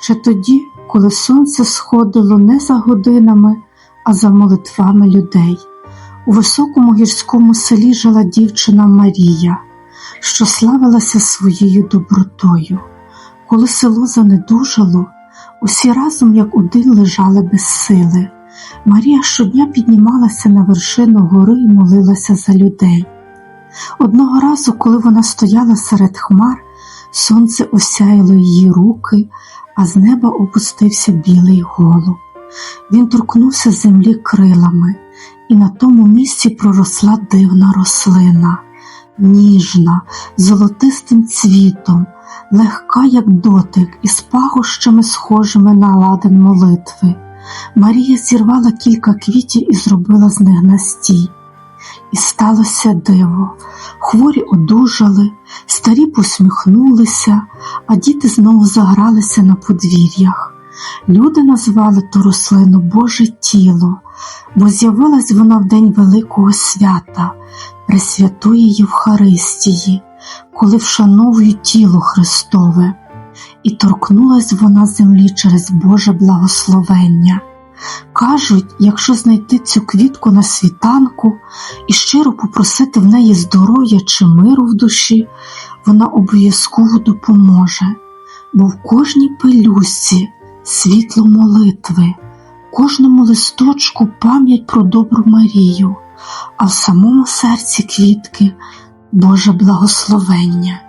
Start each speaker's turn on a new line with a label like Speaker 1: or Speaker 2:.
Speaker 1: ще тоді, коли сонце сходило не за годинами, а за молитвами людей. У високому гірському селі жила дівчина Марія, що славилася своєю добротою. Коли село занедужало, усі разом як один лежали без сили. Марія щодня піднімалася на вершину гори і молилася за людей. Одного разу, коли вона стояла серед хмар, сонце осяяло її руки, а з неба опустився білий голуб. Він торкнувся землі крилами, і на тому місці проросла дивна рослина, ніжна, золотистим цвітом, легка, як дотик, із пагощами, схожими на ладен молитви. Марія зірвала кілька квітів і зробила з них настій. І сталося диво. Хворі одужали, старі посміхнулися, а діти знову загралися на подвір'ях. Люди назвали ту рослину Боже тіло, бо з'явилась вона в день Великого свята, Пресвятої Євхаристії, коли вшановують тіло Христове, і торкнулась вона землі через Боже благословення. Кажуть, якщо знайти цю квітку на світанку і щиро попросити в неї здоров'я чи миру в душі, вона обов'язково допоможе, бо в кожній пелюсці світло молитви, в кожному листочку пам'ять про добру Марію, а в самому серці квітки Боже благословення.